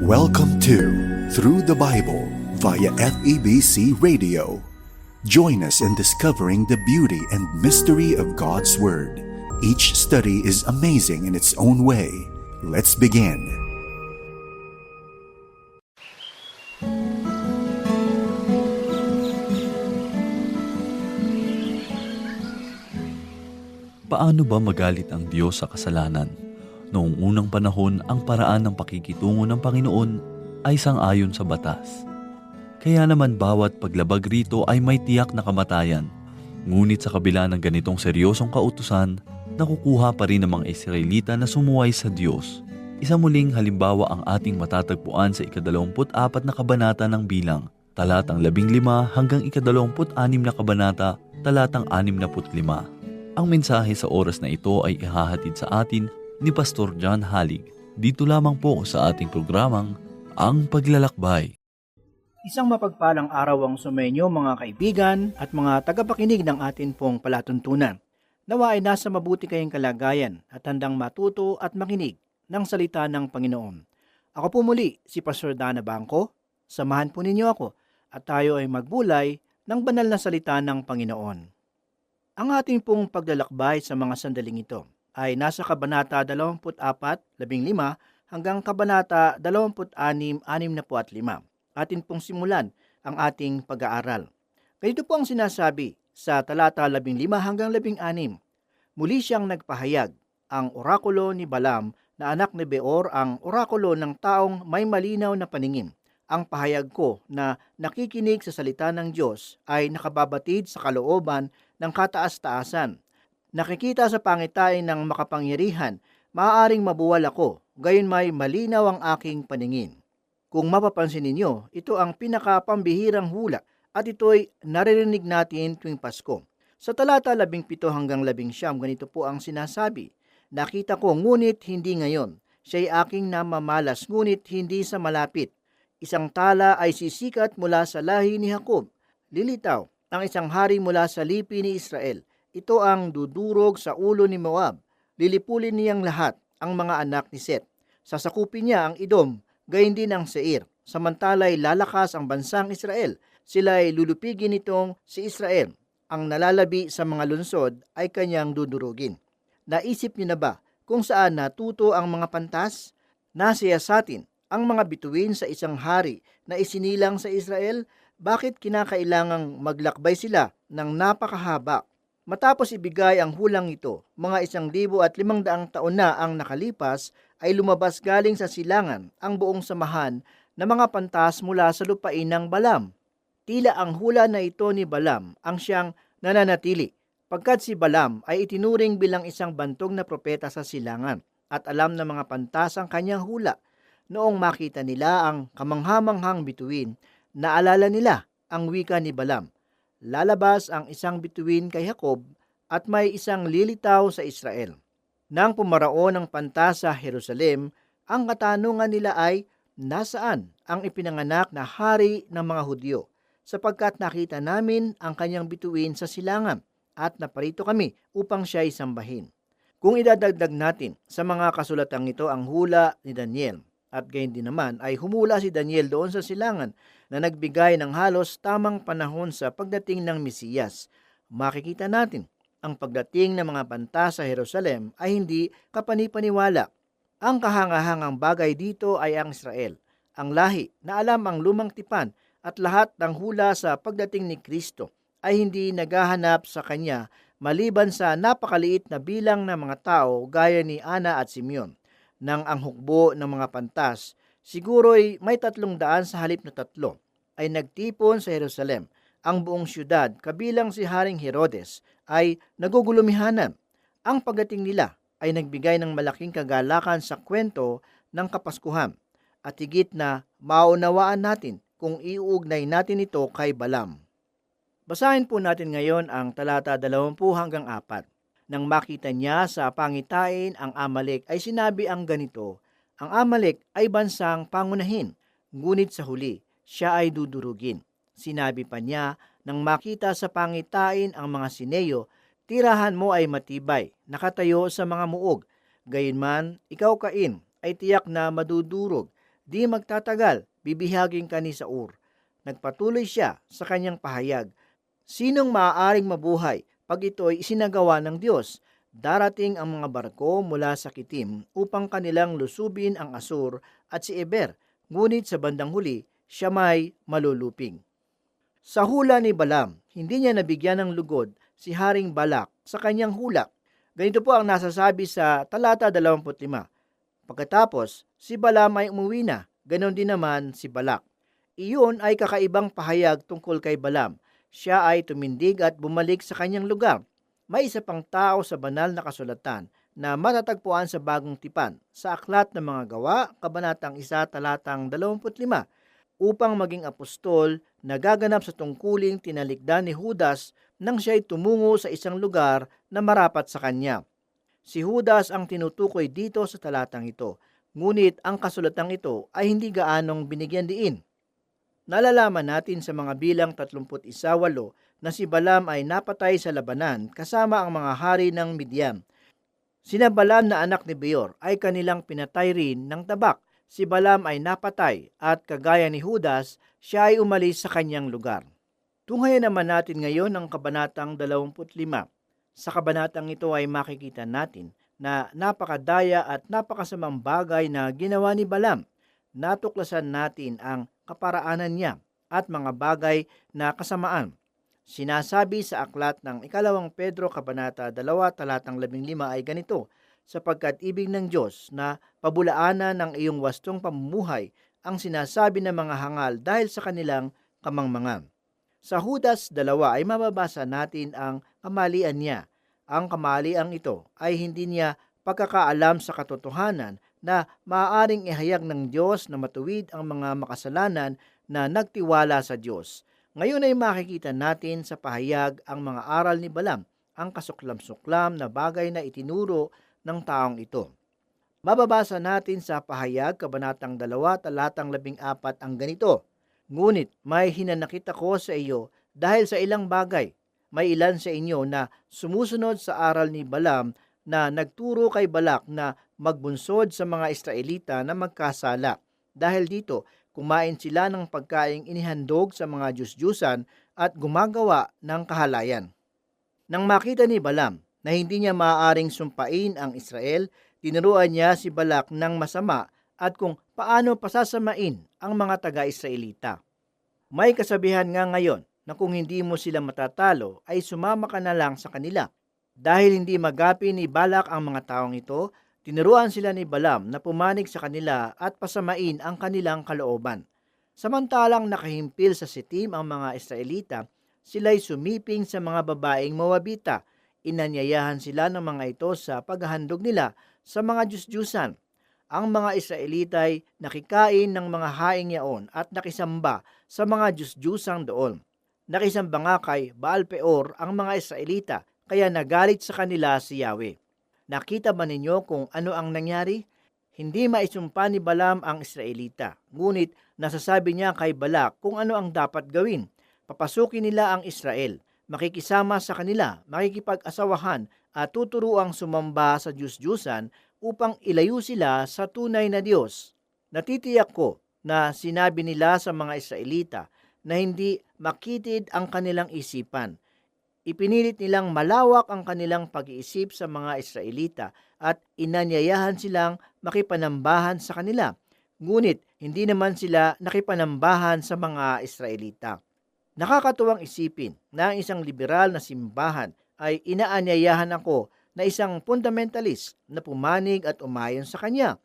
Welcome to Through the Bible via FEBC Radio. Join us in discovering the beauty and mystery of God's Word. Each study is amazing in its own way. Let's begin. Paano ba magalit ang Diyos sa kasalanan? Noong unang panahon, ang paraan ng pakikitungo ng Panginoon ay sangayon sa batas. Kaya naman bawat paglabag rito ay may tiyak na kamatayan. Ngunit sa kabila ng ganitong seryosong kautusan, nakukuha pa rin ng mga Israelita na sumuway sa Diyos. Isa muling halimbawa ang ating matatagpuan sa ikadalawamput apat na kabanata ng bilang, talatang labing lima hanggang ikadalawamput anim na kabanata, talatang anim na lima. Ang mensahe sa oras na ito ay ihahatid sa atin ni Pastor John Halig. Dito lamang po sa ating programang Ang Paglalakbay. Isang mapagpalang araw ang sumenyo mga kaibigan at mga tagapakinig ng atin pong palatuntunan. Nawa ay nasa mabuti kayong kalagayan at handang matuto at makinig ng salita ng Panginoon. Ako po muli si Pastor Dana Bangko. Samahan po ninyo ako at tayo ay magbulay ng banal na salita ng Panginoon. Ang ating pong paglalakbay sa mga sandaling ito ay nasa Kabanata 24, 15 hanggang Kabanata 26, 65. Atin pong simulan ang ating pag-aaral. Ganito po ang sinasabi sa talata 15 hanggang 16. Muli siyang nagpahayag, ang orakulo ni Balam na anak ni Beor ang orakulo ng taong may malinaw na paningin. Ang pahayag ko na nakikinig sa salita ng Diyos ay nakababatid sa kalooban ng kataas-taasan. Nakikita sa pangitain ng makapangyarihan, maaaring mabuwal ako, gayon may malinaw ang aking paningin. Kung mapapansin ninyo, ito ang pinakapambihirang hula at ito'y naririnig natin tuwing Pasko. Sa talata 17 hanggang 19, ganito po ang sinasabi, Nakita ko ngunit hindi ngayon, siya'y aking namamalas ngunit hindi sa malapit. Isang tala ay sisikat mula sa lahi ni Jacob. Lilitaw, ang isang hari mula sa lipi ni Israel. Ito ang dudurog sa ulo ni Moab. Lilipulin niyang lahat ang mga anak ni Seth. Sasakupin niya ang Idom, gayon din ang Seir. Samantala'y lalakas ang bansang Israel. Sila ay lulupigin nitong si Israel. Ang nalalabi sa mga lunsod ay kanyang dudurugin. Naisip niyo na ba kung saan natuto ang mga pantas? Nasiya sa atin ang mga bituin sa isang hari na isinilang sa Israel bakit kinakailangang maglakbay sila ng napakahaba. Matapos ibigay ang hulang ito, mga isang libo at limang daang taon na ang nakalipas, ay lumabas galing sa silangan ang buong samahan na mga pantas mula sa lupain ng Balam. Tila ang hula na ito ni Balam ang siyang nananatili, pagkat si Balam ay itinuring bilang isang bantog na propeta sa silangan at alam ng mga pantas ang kanyang hula. Noong makita nila ang kamanghamanghang bituin, naalala nila ang wika ni Balam. Lalabas ang isang bituin kay Jacob at may isang lilitaw sa Israel. Nang pumaraon ng panta sa Jerusalem, ang katanungan nila ay, nasaan ang ipinanganak na hari ng mga Hudyo? Sapagkat nakita namin ang kanyang bituin sa silangan at naparito kami upang siya isambahin. Kung idadagdag natin sa mga kasulatang ito ang hula ni Daniel, at gayon din naman ay humula si Daniel doon sa silangan na nagbigay ng halos tamang panahon sa pagdating ng Mesiyas. Makikita natin ang pagdating ng mga banta sa Jerusalem ay hindi kapanipaniwala. Ang kahangahangang bagay dito ay ang Israel, ang lahi na alam ang lumang tipan at lahat ng hula sa pagdating ni Kristo ay hindi naghahanap sa kanya maliban sa napakaliit na bilang ng mga tao gaya ni Ana at Simeon ng ang hukbo ng mga pantas, siguro'y may tatlong daan sa halip na tatlo, ay nagtipon sa Jerusalem. Ang buong syudad, kabilang si Haring Herodes, ay nagugulumihanan. Ang pagdating nila ay nagbigay ng malaking kagalakan sa kwento ng Kapaskuhan at higit na maunawaan natin kung iuugnay natin ito kay Balam. Basahin po natin ngayon ang talata 20 hanggang 4. Nang makita niya sa pangitain ang Amalek ay sinabi ang ganito, Ang Amalek ay bansang pangunahin, ngunit sa huli siya ay dudurugin. Sinabi pa niya, nang makita sa pangitain ang mga sineyo, tirahan mo ay matibay, nakatayo sa mga muog. Gayunman, ikaw kain, ay tiyak na madudurog. Di magtatagal, bibihagin ka ni Saur. Nagpatuloy siya sa kanyang pahayag. Sinong maaaring mabuhay pag ito'y isinagawa ng Diyos? Darating ang mga barko mula sa Kitim upang kanilang lusubin ang Asur at si Eber, ngunit sa bandang huli, siya may maluluping. Sa hula ni Balam, hindi niya nabigyan ng lugod si Haring Balak sa kanyang hula. Ganito po ang nasasabi sa talata 25. Pagkatapos, si Balam ay umuwi na, ganon din naman si Balak. Iyon ay kakaibang pahayag tungkol kay Balam. Siya ay tumindig at bumalik sa kanyang lugar. May isa pang tao sa banal na kasulatan na matatagpuan sa bagong tipan sa aklat ng mga gawa, kabanatang 1, talatang 25, upang maging apostol na gaganap sa tungkuling tinalikdan ni Judas nang siya'y tumungo sa isang lugar na marapat sa kanya. Si Judas ang tinutukoy dito sa talatang ito, ngunit ang kasulatang ito ay hindi gaanong binigyan diin. Nalalaman natin sa mga bilang 31.8 na si Balam ay napatay sa labanan kasama ang mga hari ng Midian. Sina Balam na anak ni Beor ay kanilang pinatay rin ng tabak. Si Balam ay napatay at kagaya ni Judas, siya ay umalis sa kanyang lugar. Tunghayan naman natin ngayon ang kabanatang 25. Sa kabanatang ito ay makikita natin na napakadaya at napakasamang bagay na ginawa ni Balam. Natuklasan natin ang kaparaanan niya at mga bagay na kasamaan. Sinasabi sa aklat ng ikalawang Pedro Kabanata 2 talatang 15 ay ganito, sapagkat ibig ng Diyos na pabulaanan ng iyong wastong pamumuhay ang sinasabi ng mga hangal dahil sa kanilang kamangmangan. Sa Judas 2 ay mababasa natin ang kamalian niya. Ang kamalian ito ay hindi niya pagkakaalam sa katotohanan na maaaring ihayag ng Diyos na matuwid ang mga makasalanan na nagtiwala sa Diyos. Ngayon ay makikita natin sa pahayag ang mga aral ni Balam, ang kasuklam-suklam na bagay na itinuro ng taong ito. Mababasa natin sa pahayag, kabanatang 2, talatang 14 ang ganito, Ngunit may hinanakit ako sa iyo dahil sa ilang bagay. May ilan sa inyo na sumusunod sa aral ni Balam na nagturo kay Balak na magbunsod sa mga Israelita na magkasala. Dahil dito, kumain sila ng pagkaing inihandog sa mga Diyos-Diyusan at gumagawa ng kahalayan. Nang makita ni Balam na hindi niya maaaring sumpain ang Israel, tinuruan niya si Balak ng masama at kung paano pasasamain ang mga taga-Israelita. May kasabihan nga ngayon na kung hindi mo sila matatalo ay sumama ka na lang sa kanila. Dahil hindi magapi ni Balak ang mga taong ito, tinuruan sila ni Balam na pumanig sa kanila at pasamain ang kanilang kalooban. Samantalang nakahimpil sa sitim ang mga Israelita, sila'y sumiping sa mga babaeng Moabita. Inanyayahan sila ng mga ito sa paghahandog nila sa mga Diyos-Diyusan. Ang mga Israelita ay nakikain ng mga haing yaon at nakisamba sa mga Diyos-Diyusang doon. Nakisamba nga kay Baal Peor ang mga Israelita kaya nagalit sa kanila si Yahweh. Nakita ba ninyo kung ano ang nangyari? Hindi maisumpa ni Balam ang Israelita, ngunit nasasabi niya kay Balak kung ano ang dapat gawin. Papasukin nila ang Israel, makikisama sa kanila, makikipag-asawahan at tuturuang sumamba sa Diyos-Diyusan upang ilayo sila sa tunay na Diyos. Natitiyak ko na sinabi nila sa mga Israelita na hindi makitid ang kanilang isipan ipinilit nilang malawak ang kanilang pag-iisip sa mga Israelita at inanyayahan silang makipanambahan sa kanila. Ngunit hindi naman sila nakipanambahan sa mga Israelita. Nakakatuwang isipin na ang isang liberal na simbahan ay inaanyayahan ako na isang fundamentalist na pumanig at umayon sa kanya.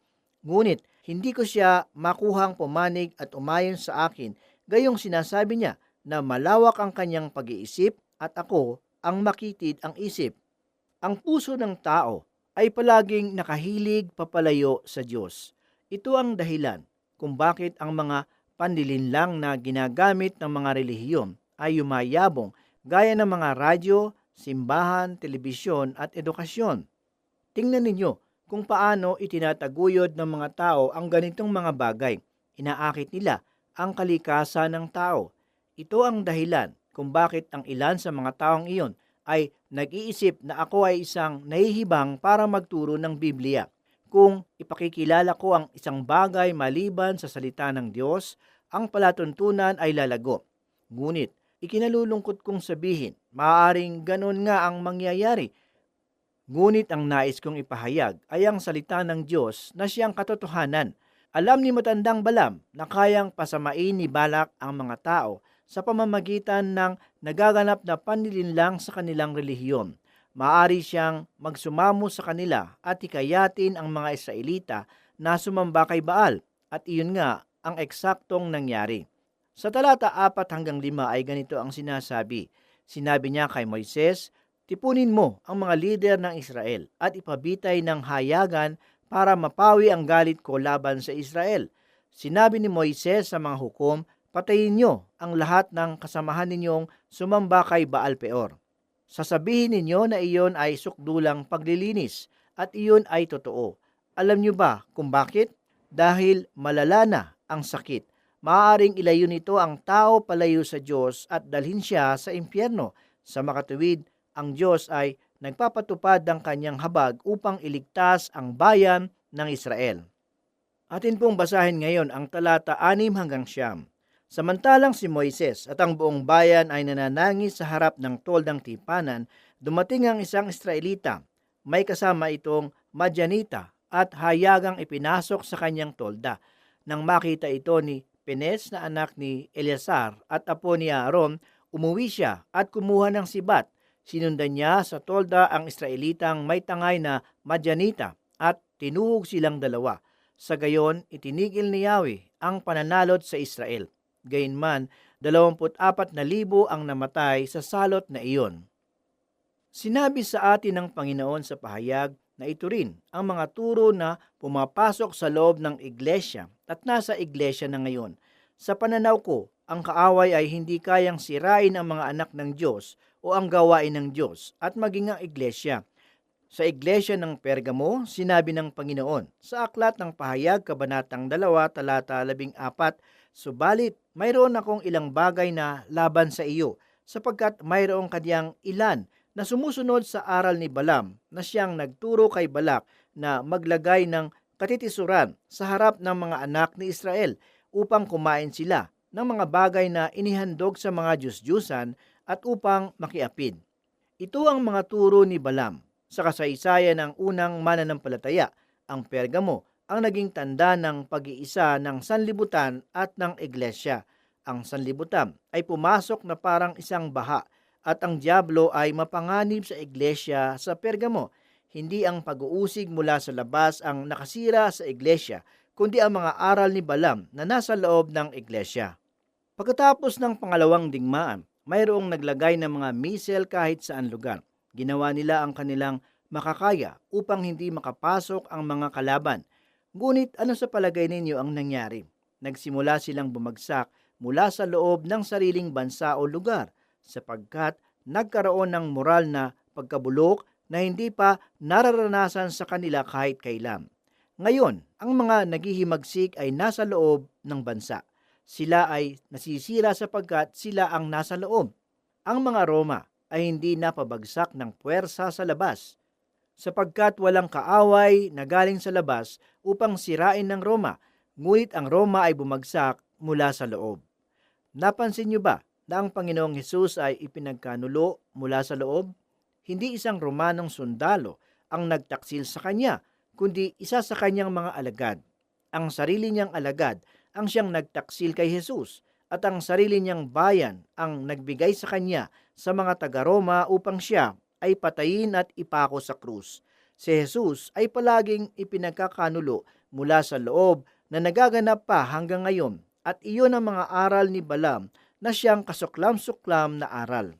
Ngunit hindi ko siya makuhang pumanig at umayon sa akin gayong sinasabi niya na malawak ang kanyang pag-iisip at ako ang makitid ang isip. Ang puso ng tao ay palaging nakahilig papalayo sa Diyos. Ito ang dahilan kung bakit ang mga panlilinlang na ginagamit ng mga relihiyon ay yumayabong gaya ng mga radyo, simbahan, telebisyon at edukasyon. Tingnan ninyo kung paano itinataguyod ng mga tao ang ganitong mga bagay. Inaakit nila ang kalikasan ng tao. Ito ang dahilan kung bakit ang ilan sa mga taong iyon ay nag-iisip na ako ay isang nahihibang para magturo ng Biblia. kung ipakikilala ko ang isang bagay maliban sa salita ng Diyos, ang palatuntunan ay lalago. Ngunit, ikinalulungkot kong sabihin, maaaring ganon nga ang mangyayari. Ngunit ang nais kong ipahayag ay ang salita ng Diyos na siyang katotohanan. Alam ni matandang Balam na kayang pasamain ni Balak ang mga tao sa pamamagitan ng nagaganap na panlilinlang sa kanilang relihiyon maari siyang magsumamo sa kanila at hikayatin ang mga Israelita na sumamba kay Baal at iyon nga ang eksaktong nangyari. Sa talata 4 hanggang 5 ay ganito ang sinasabi. Sinabi niya kay Moises, Tipunin mo ang mga lider ng Israel at ipabitay ng hayagan para mapawi ang galit ko laban sa Israel. Sinabi ni Moises sa mga hukom, Patayin niyo ang lahat ng kasamahan ninyong sumamba kay Baal Peor Sasabihin ninyo na iyon ay sukdulang paglilinis at iyon ay totoo. Alam nyo ba kung bakit? Dahil malala na ang sakit. Maaaring ilayo nito ang tao palayo sa Diyos at dalhin siya sa impyerno. Sa makatuwid, ang Diyos ay nagpapatupad ng kanyang habag upang iligtas ang bayan ng Israel. Atin pong basahin ngayon ang talata 6 hanggang siyam. Samantalang si Moises at ang buong bayan ay nananangis sa harap ng toldang tipanan, dumating ang isang Israelita. May kasama itong Madyanita at hayagang ipinasok sa kanyang tolda. Nang makita ito ni Penes na anak ni Eleazar at apo ni Aaron, umuwi siya at kumuha ng sibat. Sinundan niya sa tolda ang Israelitang may tangay na Madyanita at tinuhog silang dalawa. Sa gayon, itinigil ni Yahweh ang pananalot sa Israel. Gayunman, 24,000 ang namatay sa salot na iyon. Sinabi sa atin ng Panginoon sa pahayag na ito rin ang mga turo na pumapasok sa loob ng iglesia at nasa iglesia na ngayon. Sa pananaw ko, ang kaaway ay hindi kayang sirain ang mga anak ng Diyos o ang gawain ng Diyos at maging ang iglesia. Sa iglesia ng Pergamo, sinabi ng Panginoon sa aklat ng pahayag kabanatang 2 talata 14 Subalit, mayroon akong ilang bagay na laban sa iyo, sapagkat mayroong kanyang ilan na sumusunod sa aral ni Balam na siyang nagturo kay Balak na maglagay ng katitisuran sa harap ng mga anak ni Israel upang kumain sila ng mga bagay na inihandog sa mga Diyos-Diyusan at upang makiapid. Ito ang mga turo ni Balam sa kasaysayan ng unang mananampalataya, ang Pergamo ang naging tanda ng pag-iisa ng sanlibutan at ng iglesia. Ang sanlibutan ay pumasok na parang isang baha at ang Diablo ay mapanganib sa iglesia sa Pergamo. Hindi ang pag-uusig mula sa labas ang nakasira sa iglesia, kundi ang mga aral ni Balam na nasa loob ng iglesia. Pagkatapos ng pangalawang digmaan, mayroong naglagay ng mga misel kahit saan lugar. Ginawa nila ang kanilang makakaya upang hindi makapasok ang mga kalaban Ngunit ano sa palagay ninyo ang nangyari? Nagsimula silang bumagsak mula sa loob ng sariling bansa o lugar sapagkat nagkaroon ng moral na pagkabulok na hindi pa nararanasan sa kanila kahit kailan. Ngayon, ang mga naghihimagsik ay nasa loob ng bansa. Sila ay nasisira sapagkat sila ang nasa loob. Ang mga Roma ay hindi napabagsak ng puwersa sa labas, sapagkat walang kaaway na galing sa labas upang sirain ng Roma, ngunit ang Roma ay bumagsak mula sa loob. Napansin niyo ba na ang Panginoong Hesus ay ipinagkanulo mula sa loob? Hindi isang Romanong sundalo ang nagtaksil sa kanya, kundi isa sa kanyang mga alagad. Ang sarili niyang alagad ang siyang nagtaksil kay Jesus at ang sarili niyang bayan ang nagbigay sa kanya sa mga taga-Roma upang siya ay patayin at ipako sa krus. Si Jesus ay palaging ipinagkakanulo mula sa loob na nagaganap pa hanggang ngayon at iyon ang mga aral ni Balam na siyang kasuklam-suklam na aral.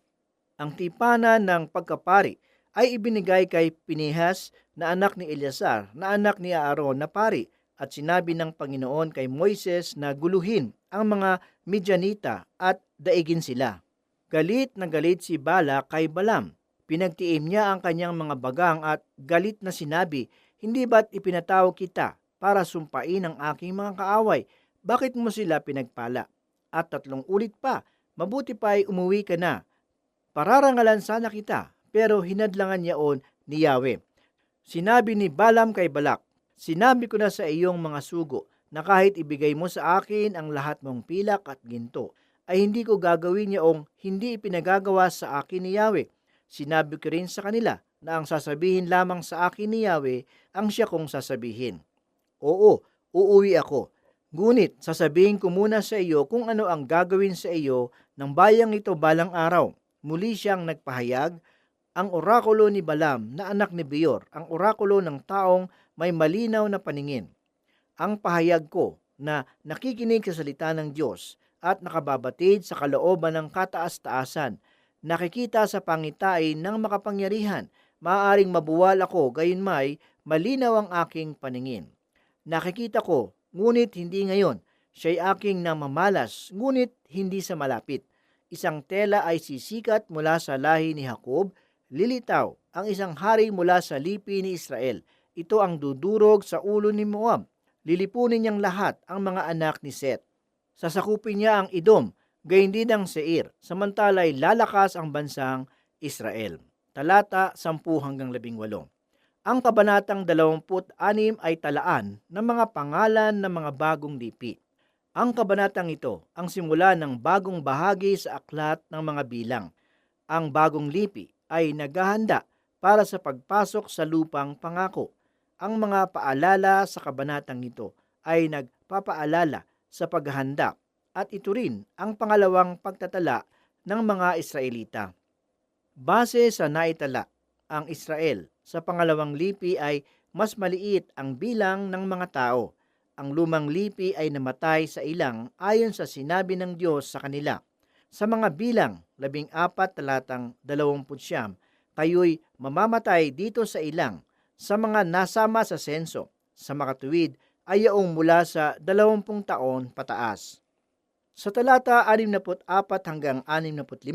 Ang tipanan ng pagkapari ay ibinigay kay Pinihas na anak ni Eleazar na anak ni Aaron na pari at sinabi ng Panginoon kay Moises na guluhin ang mga Midyanita at daigin sila. Galit na galit si Bala kay Balam Pinagtiim niya ang kanyang mga bagang at galit na sinabi, Hindi ba't ipinatawag kita para sumpain ang aking mga kaaway? Bakit mo sila pinagpala? At tatlong ulit pa, mabuti pa ay umuwi ka na. Pararangalan sana kita, pero hinadlangan niyaon ni Yahweh. Sinabi ni Balam kay Balak, Sinabi ko na sa iyong mga sugo na kahit ibigay mo sa akin ang lahat mong pilak at ginto, ay hindi ko gagawin yaong hindi ipinagagawa sa akin ni Yahweh. Sinabi ko rin sa kanila na ang sasabihin lamang sa akin ni Yahweh ang siya kong sasabihin. Oo, uuwi ako. Ngunit sasabihin ko muna sa iyo kung ano ang gagawin sa iyo ng bayang ito balang araw. Muli siyang nagpahayag, ang orakulo ni Balam na anak ni Beor, ang orakulo ng taong may malinaw na paningin. Ang pahayag ko na nakikinig sa salita ng Diyos at nakababatid sa kalooban ng kataas-taasan, nakikita sa pangitain ng makapangyarihan, maaaring mabuwal ako gayon may malinaw ang aking paningin. Nakikita ko, ngunit hindi ngayon. Siya'y aking namamalas, ngunit hindi sa malapit. Isang tela ay sisikat mula sa lahi ni Jacob, lilitaw ang isang hari mula sa lipi ni Israel. Ito ang dudurog sa ulo ni Moab. Lilipunin niyang lahat ang mga anak ni Seth. Sasakupin niya ang Idom, gayon din ang Seir, samantalay lalakas ang bansang Israel. Talata 10 hanggang 18. Ang kabanatang 26 ay talaan ng mga pangalan ng mga bagong lipi. Ang kabanatang ito ang simula ng bagong bahagi sa aklat ng mga bilang. Ang bagong lipi ay naghahanda para sa pagpasok sa lupang pangako. Ang mga paalala sa kabanatang ito ay nagpapaalala sa paghahanda at ito rin ang pangalawang pagtatala ng mga Israelita. Base sa naitala, ang Israel sa pangalawang lipi ay mas maliit ang bilang ng mga tao. Ang lumang lipi ay namatay sa ilang ayon sa sinabi ng Diyos sa kanila. Sa mga bilang, labing apat talatang dalawamput siyam, kayo'y mamamatay dito sa ilang sa mga nasama sa senso. Sa makatuwid ay yaong mula sa dalawampung taon pataas. Sa talata 64 hanggang 65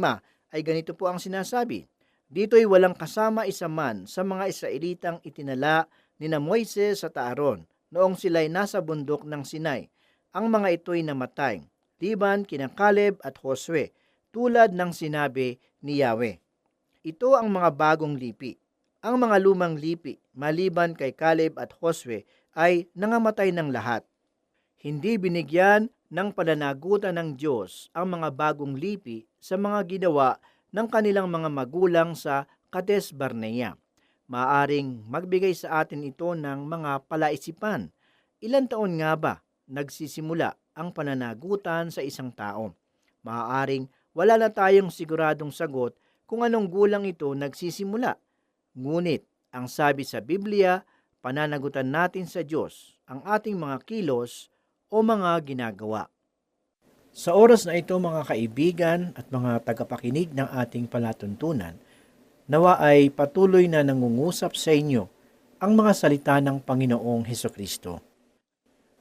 ay ganito po ang sinasabi, Dito'y walang kasama isa man sa mga Israelitang itinala ni na Moises sa Taaron noong sila'y nasa bundok ng Sinai. Ang mga ito'y namatay, liban kina Caleb at Josue, tulad ng sinabi ni Yahweh. Ito ang mga bagong lipi. Ang mga lumang lipi, maliban kay Caleb at Josue, ay nangamatay ng lahat. Hindi binigyan ng pananagutan ng Diyos ang mga bagong lipi sa mga ginawa ng kanilang mga magulang sa Kades Barnea. Maaring magbigay sa atin ito ng mga palaisipan. Ilan taon nga ba nagsisimula ang pananagutan sa isang tao? Maaaring wala na tayong siguradong sagot kung anong gulang ito nagsisimula. Ngunit, ang sabi sa Biblia, pananagutan natin sa Diyos ang ating mga kilos o mga ginagawa. Sa oras na ito mga kaibigan at mga tagapakinig ng ating palatuntunan, nawa ay patuloy na nangungusap sa inyo ang mga salita ng Panginoong Heso Kristo.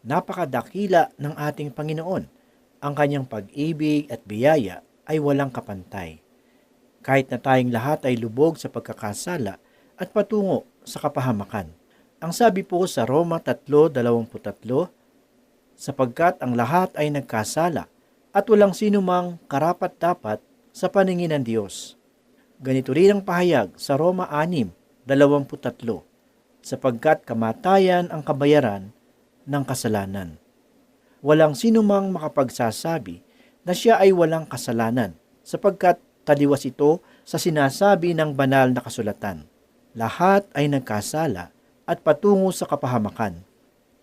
Napakadakila ng ating Panginoon. Ang kanyang pag-ibig at biyaya ay walang kapantay. Kahit na tayong lahat ay lubog sa pagkakasala at patungo sa kapahamakan. Ang sabi po sa Roma 3.23, sapagkat ang lahat ay nagkasala at walang sino mang karapat-dapat sa paningin ng Diyos. Ganito rin ang pahayag sa Roma 6.23, sapagkat kamatayan ang kabayaran ng kasalanan. Walang sino mang makapagsasabi na siya ay walang kasalanan, sapagkat taliwas ito sa sinasabi ng banal na kasulatan. Lahat ay nagkasala at patungo sa kapahamakan.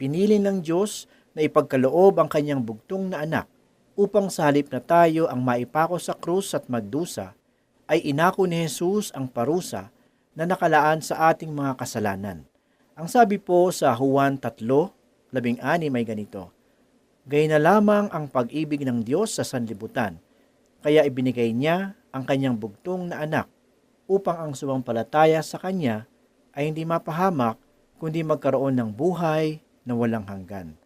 Pinili ng Diyos na ipagkaloob ang kanyang bugtong na anak upang sa halip na tayo ang maipako sa krus at magdusa, ay inako ni Jesus ang parusa na nakalaan sa ating mga kasalanan. Ang sabi po sa Juan 3, labing ani may ganito, Gay na lamang ang pag-ibig ng Diyos sa sanlibutan, kaya ibinigay niya ang kanyang bugtong na anak upang ang sumampalataya sa kanya ay hindi mapahamak kundi magkaroon ng buhay na walang hanggan.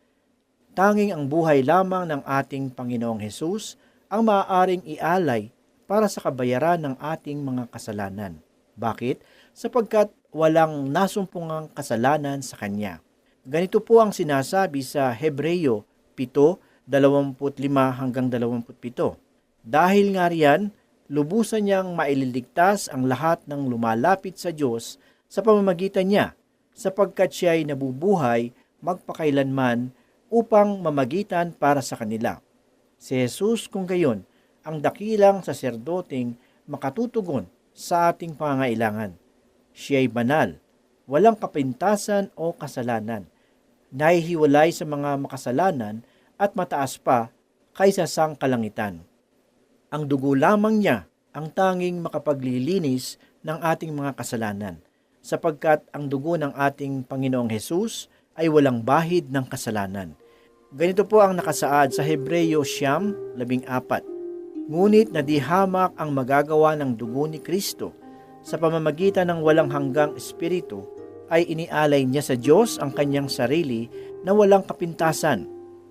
Tanging ang buhay lamang ng ating Panginoong Hesus ang maaaring ialay para sa kabayaran ng ating mga kasalanan. Bakit? Sapagkat walang nasumpungang kasalanan sa Kanya. Ganito po ang sinasabi sa Hebreyo 7:25 hanggang 27. Dahil nga riyan, lubusan niyang maililigtas ang lahat ng lumalapit sa Diyos sa pamamagitan niya sapagkat siya ay nabubuhay magpakailanman upang mamagitan para sa kanila. Si Jesus kung gayon ang dakilang saserdoting makatutugon sa ating pangailangan. Siya ay banal, walang kapintasan o kasalanan, nahihiwalay sa mga makasalanan at mataas pa kaysa sang kalangitan. Ang dugo lamang niya ang tanging makapaglilinis ng ating mga kasalanan, sapagkat ang dugo ng ating Panginoong Hesus ay walang bahid ng kasalanan. Ganito po ang nakasaad sa Hebreyo Siyam, labing apat. Ngunit nadihamak ang magagawa ng dugo ni Kristo sa pamamagitan ng walang hanggang espiritu ay inialay niya sa Diyos ang kanyang sarili na walang kapintasan.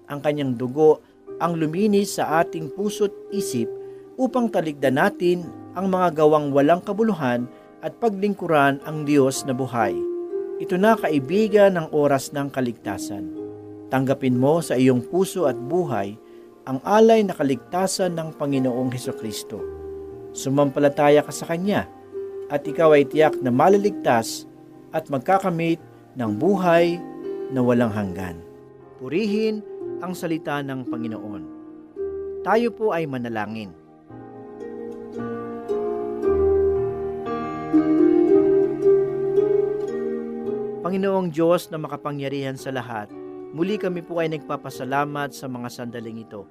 Ang kanyang dugo ang luminis sa ating puso't isip upang taligdan natin ang mga gawang walang kabuluhan at paglingkuran ang Diyos na buhay. Ito na kaibigan ng oras ng kaligtasan. Tanggapin mo sa iyong puso at buhay ang alay na kaligtasan ng Panginoong Heso Kristo. Sumampalataya ka sa Kanya at ikaw ay tiyak na maliligtas at magkakamit ng buhay na walang hanggan. Purihin ang salita ng Panginoon. Tayo po ay manalangin. Panginoong Diyos na makapangyarihan sa lahat, muli kami po ay nagpapasalamat sa mga sandaling ito.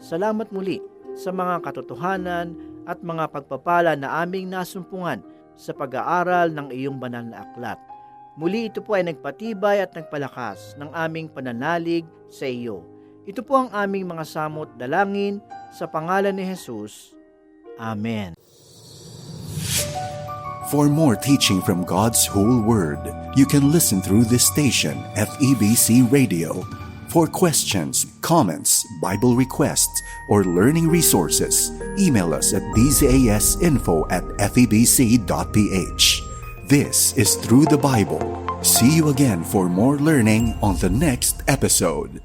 Salamat muli sa mga katotohanan at mga pagpapala na aming nasumpungan sa pag-aaral ng iyong banal na aklat. Muli ito po ay nagpatibay at nagpalakas ng aming pananalig sa iyo. Ito po ang aming mga samot dalangin sa pangalan ni Jesus. Amen. For more teaching from God's whole word, you can listen through this station, FEBC Radio. For questions, comments, Bible requests, or learning resources, email us at bzasinfo at febc.ph. This is Through the Bible. See you again for more learning on the next episode.